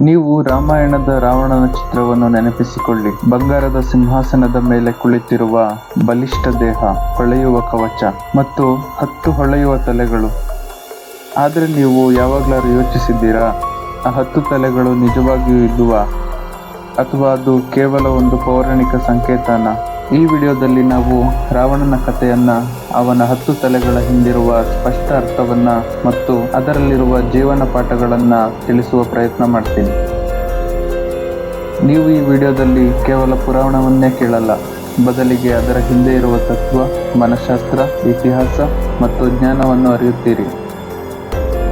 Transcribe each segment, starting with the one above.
ನೀವು ರಾಮಾಯಣದ ರಾವಣನ ಚಿತ್ರವನ್ನು ನೆನಪಿಸಿಕೊಳ್ಳಿ. ಬಂಗಾರದ ಸಿಂಹಾಸನದ ಮೇಲೆ ಕುಳಿತಿರುವ ಬಲಿಷ್ಠ ದೇಹ ಹೊಳೆಯುವ ಕವಚ ಮತ್ತು ಹತ್ತು ಹೊಳೆಯುವ ತಲೆಗಳು. ಆದರೆ ನೀವು ಯಾವಾಗಲಾರು ಯೋಚಿಸಿದ್ದೀರಾ? ಆ ಹತ್ತು ತಲೆಗಳು ನಿಜವಾಗಿಯೂ ಇದ್ದುವ? ಅಥವಾ ಅದು ಕೇವಲ ಒಂದು ಪೌರಾಣಿಕ ಸಂಕೇತನ? ಈ ವಿಡಿಯೋದಲ್ಲಿ ನಾವು ರಾವಣನ ಕಥೆಯನ್ನ, ಅವನ ಹತ್ತು ತಲೆಗಳ ಹಿಂದಿರುವ ಸ್ಪಷ್ಟ ಅರ್ಥವನ್ನ ಮತ್ತು ಅದರಲ್ಲಿರುವ ಜೀವನ ಪಾಠಗಳನ್ನ ತಿಳಿಸುವ ಪ್ರಯತ್ನ ಮಾಡ್ತೀನಿ. ನೀವು ಈ ವಿಡಿಯೋದಲ್ಲಿ ಕೇವಲ ಪುರಾಣವನ್ನೇ ಕೇಳಲ್ಲ, ಬದಲಿಗೆ ಅದರ ಹಿಂದೆ ಇರುವ ತತ್ವ, ಮನಃಶಾಸ್ತ್ರ, ಇತಿಹಾಸ ಮತ್ತು ಜ್ಞಾನವನ್ನು ಅರಿಯುತ್ತೀರಿ.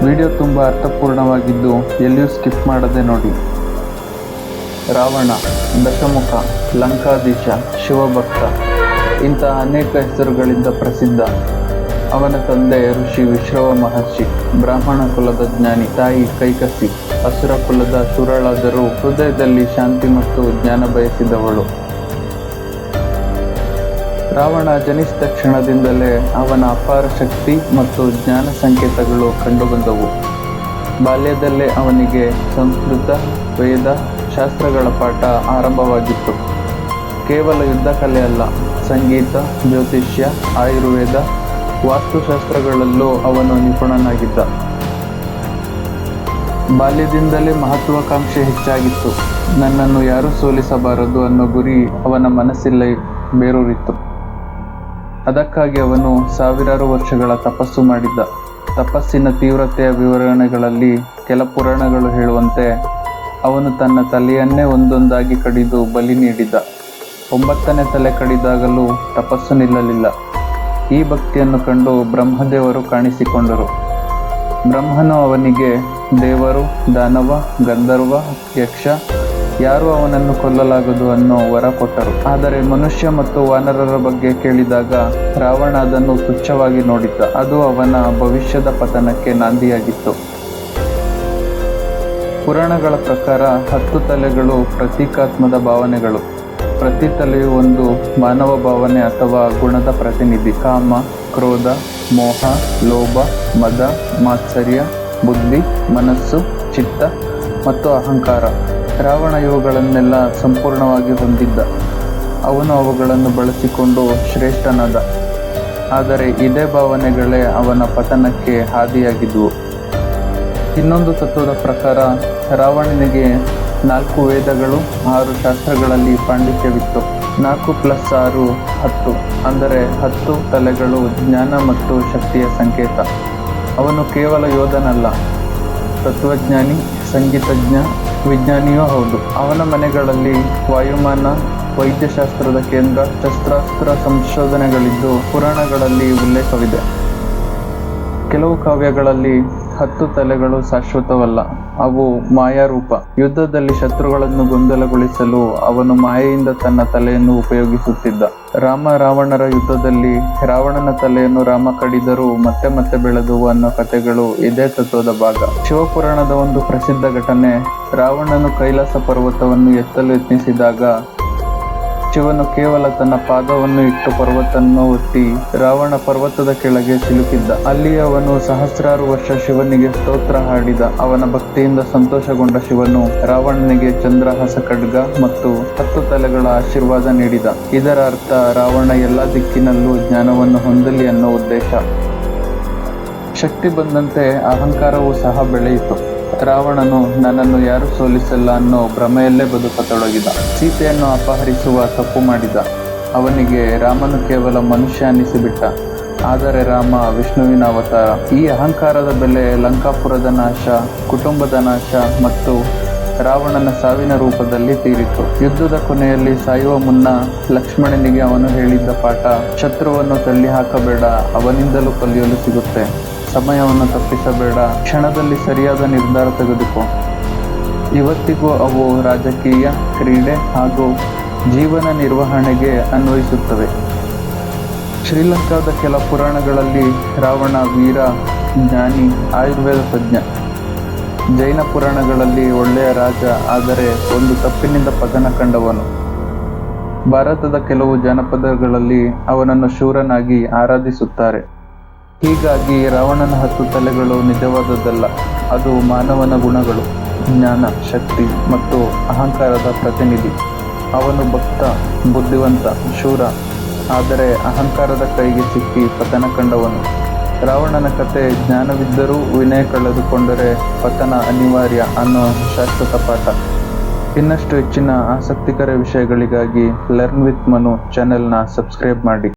ವಿಡಿಯೋ ತುಂಬ ಅರ್ಥಪೂರ್ಣವಾಗಿದ್ದು ಎಲ್ಲಿಯೂ ಸ್ಕಿಪ್ ಮಾಡದೆ ನೋಡಿ. ರಾವಣ, ದಶಮುಖ, ಲಂಕಾಧೀಶ, ಶಿವಭಕ್ತ ಇಂತಹ ಅನೇಕ ಹೆಸರುಗಳಿಂದ ಪ್ರಸಿದ್ಧ. ಅವನ ತಂದೆ ಋಷಿ ವಿಶ್ರವ ಮಹರ್ಷಿ, ಬ್ರಾಹ್ಮಣ ಕುಲದ ಜ್ಞಾನಿ, ತಾಯಿ ಕೈಕಸಿ, ಅಸುರ ಕುಲದ ಸುರಳಾದರೂ, ಹೃದಯದಲ್ಲಿ ಶಾಂತಿ ಮತ್ತು ಜ್ಞಾನ ಬಯಸಿದವಳು. ರಾವಣ ಜನಿಸಿದ ಕ್ಷಣದಿಂದಲೇ ಅವನ ಅಪಾರ ಶಕ್ತಿ ಮತ್ತು ಜ್ಞಾನ ಸಂಕೇತಗಳು ಕಂಡುಬಂದವು. ಬಾಲ್ಯದಲ್ಲೇ ಅವನಿಗೆ ಸಂಸ್ಕೃತ, ವೇದ ಶಾಸ್ತ್ರಗಳ ಪಾಠ ಆರಂಭವಾಗಿತ್ತು. ಕೇವಲ ಯುದ್ಧ ಕಲೆ ಅಲ್ಲ, ಸಂಗೀತ, ಜ್ಯೋತಿಷ್ಯ, ಆಯುರ್ವೇದ, ವಾಸ್ತುಶಾಸ್ತ್ರಗಳಲ್ಲೂ ಅವನು ನಿಪುಣನಾಗಿದ್ದ. ಬಾಲ್ಯದಿಂದಲೇ ಮಹತ್ವಾಕಾಂಕ್ಷೆ ಹೆಚ್ಚಾಗಿತ್ತು. ನನ್ನನ್ನು ಯಾರೂ ಸೋಲಿಸಬಾರದು ಅನ್ನೋ ಗುರಿ ಅವನ ಮನಸ್ಸಿಲ್ಲ ಬೇರೂರಿತ್ತು. ಅದಕ್ಕಾಗಿ ಅವನು ಸಾವಿರಾರು ವರ್ಷಗಳ ತಪಸ್ಸು ಮಾಡಿದ್ದ. ತಪಸ್ಸಿನ ತೀವ್ರತೆಯ ವಿವರಣೆಗಳಲ್ಲಿ ಕೆಲ ಪುರಾಣಗಳು ಹೇಳುವಂತೆ ಅವನು ತನ್ನ ತಲೆಯನ್ನೇ ಒಂದೊಂದಾಗಿ ಕಡಿದು ಬಲಿ ನೀಡಿದ. ಒಂಬತ್ತನೇ ತಲೆ ಕಡಿದಾಗಲೂ ತಪಸ್ಸು ನಿಲ್ಲಲಿಲ್ಲ. ಈ ಭಕ್ತಿಯನ್ನು ಕಂಡು ಬ್ರಹ್ಮದೇವರು ಕಾಣಿಸಿಕೊಂಡರು. ಬ್ರಹ್ಮನು ಅವನಿಗೆ, ದೇವರು, ದಾನವ, ಗಂಧರ್ವ, ಯಕ್ಷ, ಯಾರು ಅವನನ್ನು ಕೊಲ್ಲಲಾಗದು ಅನ್ನೋ ವರ ಕೊಟ್ಟರು. ಆದರೆ ಮನುಷ್ಯ ಮತ್ತು ವಾನರರ ಬಗ್ಗೆ ಕೇಳಿದಾಗ ರಾವಣ ಅದನ್ನು ತುಚ್ಛವಾಗಿ ನೋಡಿದ್ದ. ಅದು ಅವನ ಭವಿಷ್ಯದ ಪತನಕ್ಕೆ ನಾಂದಿಯಾಗಿತ್ತು. ಪುರಾಣಗಳ ಪ್ರಕಾರ ಹತ್ತು ತಲೆಗಳು ಪ್ರತೀಕಾತ್ಮದ ಭಾವನೆಗಳು. ಪ್ರತಿ ತಲೆಯು ಒಂದು ಮಾನವ ಭಾವನೆ ಅಥವಾ ಗುಣದ ಪ್ರತಿನಿಧಿ. ಕಾಮ, ಕ್ರೋಧ, ಮೋಹ, ಲೋಭ, ಮದ, ಮಾತ್ಸರ್ಯ, ಬುದ್ಧಿ, ಮನಸ್ಸು, ಚಿತ್ತ ಮತ್ತು ಅಹಂಕಾರ. ರಾವಣ ಇವುಗಳನ್ನೆಲ್ಲ ಸಂಪೂರ್ಣವಾಗಿ ಹೊಂದಿದ್ದ. ಅವನು ಅವುಗಳನ್ನು ಬಳಸಿಕೊಂಡು ಶ್ರೇಷ್ಠನಾದ. ಆದರೆ ಇದೇ ಭಾವನೆಗಳೇ ಅವನ ಪತನಕ್ಕೆ ಹಾದಿಯಾಗಿದ್ವು. ಇನ್ನೊಂದು ತತ್ವದ ಪ್ರಕಾರ ರಾವಣನಿಗೆ ನಾಲ್ಕು ವೇದಗಳು, ಆರು ಶಾಸ್ತ್ರಗಳಲ್ಲಿ ಪಾಂಡಿತ್ಯವಿತ್ತು. ನಾಲ್ಕು ಪ್ಲಸ್ ಆರು, ಹತ್ತು. ಅಂದರೆ ಹತ್ತು ತಲೆಗಳು, ಜ್ಞಾನ ಮತ್ತು ಶಕ್ತಿಯ ಸಂಕೇತ. ಅವನು ಕೇವಲ ಯೋಧನಲ್ಲ. ತತ್ವಜ್ಞಾನಿ, ಸಂಗೀತಜ್ಞ, ವಿಜ್ಞಾನಿಯೂ ಹೌದು. ಅವನ ಮನೆಗಳಲ್ಲಿ ವಾಯುಮಾನ, ವೈದ್ಯಶಾಸ್ತ್ರದ ಕೇಂದ್ರ, ಶಸ್ತ್ರಾಸ್ತ್ರ ಸಂಶೋಧನೆಗಳಿದ್ದು ಪುರಾಣಗಳಲ್ಲಿ ಉಲ್ಲೇಖವಿದೆ. ಕೆಲವು ಕಾವ್ಯಗಳಲ್ಲಿ ಹತ್ತು ತಲೆಗಳು ಶಾಶ್ವತವಲ್ಲ. ಅವು ಮಾಯಾರೂಪ. ಯುದ್ಧದಲ್ಲಿ ಶತ್ರುಗಳನ್ನು ಗೊಂದಲಗೊಳಿಸಲು ಅವನು ಮಾಯೆಯಿಂದ ತನ್ನ ತಲೆಯನ್ನು ಉಪಯೋಗಿಸುತ್ತಿದ್ದ. ರಾಮ ರಾವಣರ ಯುದ್ಧದಲ್ಲಿ ರಾವಣನ ತಲೆಯನ್ನು ರಾಮ ಕಡಿದರೂ ಮತ್ತೆ ಮತ್ತೆ ಬೆಳೆದು ಅನ್ನೋ ಕಥೆಗಳು ಇದೇ ತತ್ವದ ಭಾಗ. ಶಿವಪುರಾಣದ ಒಂದು ಪ್ರಸಿದ್ಧ ಘಟನೆ, ರಾವಣನು ಕೈಲಾಸ ಪರ್ವತವನ್ನು ಎತ್ತಲು ಯತ್ನಿಸಿದಾಗ ಶಿವನು ಕೇವಲ ತನ್ನ ಪಾದವನ್ನು ಇಟ್ಟು ಪರ್ವತವನ್ನು ಒತ್ತಿ ರಾವಣ ಪರ್ವತದ ಕೆಳಗೆ ಸಿಲುಕಿದ್ದ. ಅಲ್ಲಿ ಅವನು ಸಹಸ್ರಾರು ವರ್ಷ ಶಿವನಿಗೆ ಸ್ತೋತ್ರ ಹಾಡಿದ. ಅವನ ಭಕ್ತಿಯಿಂದ ಸಂತೋಷಗೊಂಡ ಶಿವನು ರಾವಣನಿಗೆ ಚಂದ್ರಹಾಸ ಖಡ್ಗ ಮತ್ತು ಹತ್ತು ತಲೆಗಳ ಆಶೀರ್ವಾದ ನೀಡಿದ. ಇದರ ಅರ್ಥ ರಾವಣ ಎಲ್ಲ ದಿಕ್ಕಿನಲ್ಲೂ ಜ್ಞಾನವನ್ನು ಹೊಂದಲಿ ಅನ್ನೋ ಉದ್ದೇಶ. ಶಕ್ತಿ ಬಂದಂತೆ ಅಹಂಕಾರವೂ ಸಹ ಬೆಳೆಯಿತು. ರಾವಣನು ನನ್ನನ್ನು ಯಾರು ಸೋಲಿಸಲ್ಲ ಅನ್ನೋ ಭ್ರಮೆಯಲ್ಲೇ ಬದುಕತೊಡಗಿದ. ಸೀತೆಯನ್ನು ಅಪಹರಿಸುವ ತಪ್ಪು ಮಾಡಿದ. ಅವನಿಗೆ ರಾಮನು ಕೇವಲ ಮನುಷ್ಯ ಅನ್ನಿಸಿಬಿಟ್ಟ. ಆದರೆ ರಾಮ ವಿಷ್ಣುವಿನ ಅವತಾರ. ಈ ಅಹಂಕಾರದ ಬೆಲೆ ಲಂಕಾಪುರದ ನಾಶ, ಕುಟುಂಬದ ನಾಶ ಮತ್ತು ರಾವಣನ ಸಾವಿನ ರೂಪದಲ್ಲಿ ತೀರಿತು. ಯುದ್ಧದ ಕೊನೆಯಲ್ಲಿ ಸಾಯುವ ಮುನ್ನ ಲಕ್ಷ್ಮಣನಿಗೆ ಅವನು ಹೇಳಿದ್ದ ಪಾಠ, ಶತ್ರುವನ್ನು ತಳ್ಳಿ ಹಾಕಬೇಡ ಅವನಿಂದಲೂ ಕಲಿಯಲು ಸಿಗುತ್ತೆ. ಸಮಯವನ್ನು ತಪ್ಪಿಸಬೇಡ. ಕ್ಷಣದಲ್ಲಿ ಸರಿಯಾದ ನಿರ್ಧಾರ ತೆಗೆದುಕೋ. ಇವತ್ತಿಗೂ ಅವು ರಾಜಕೀಯ, ಕ್ರೀಡೆ ಹಾಗೂ ಜೀವನ ನಿರ್ವಹಣೆಗೆ ಅನ್ವಯಿಸುತ್ತವೆ. ಶ್ರೀಲಂಕಾದ ಕೆಲ ಪುರಾಣಗಳಲ್ಲಿ ರಾವಣ, ವೀರ, ಜ್ಞಾನಿ, ಆಯುರ್ವೇದ ತಜ್ಞ. ಜೈನ ಪುರಾಣಗಳಲ್ಲಿ ಒಳ್ಳೆಯ ರಾಜ ಆದರೆ ಒಂದು ತಪ್ಪಿನಿಂದ ಪತನ ಕಂಡವನು. ಭಾರತದ ಕೆಲವು ಜನಪದಗಳಲ್ಲಿ ಅವನನ್ನು ಶೂರನಾಗಿ ಆರಾಧಿಸುತ್ತಾರೆ. ಹೀಗಾಗಿ ರಾವಣನ ಹತ್ತು ತಲೆಗಳು ನಿಜವಾದದ್ದಲ್ಲ. ಅದು ಮಾನವನ ಗುಣಗಳು, ಜ್ಞಾನ, ಶಕ್ತಿ ಮತ್ತು ಅಹಂಕಾರದ ಪ್ರತಿನಿಧಿ. ಅವನು ಭಕ್ತ, ಬುದ್ಧಿವಂತ, ಶೂರ. ಆದರೆ ಅಹಂಕಾರದ ಕೈಗೆ ಸಿಕ್ಕಿ ಪತನ ಕಂಡವನು. ರಾವಣನ ಕತೆ ಜ್ಞಾನವಿದ್ದರೂ ವಿನಯ ಕಳೆದುಕೊಂಡರೆ ಪತನ ಅನಿವಾರ್ಯ ಅನ್ನೋ ಶಾಶ್ವತ ಪಾಠ. ಇನ್ನಷ್ಟು ಹೆಚ್ಚಿನ ಆಸಕ್ತಿಕರ ವಿಷಯಗಳಿಗಾಗಿ ಲರ್ನ್ ವಿತ್ ಮನು ಚಾನೆಲ್ನ ಸಬ್ಸ್ಕ್ರೈಬ್ ಮಾಡಿ.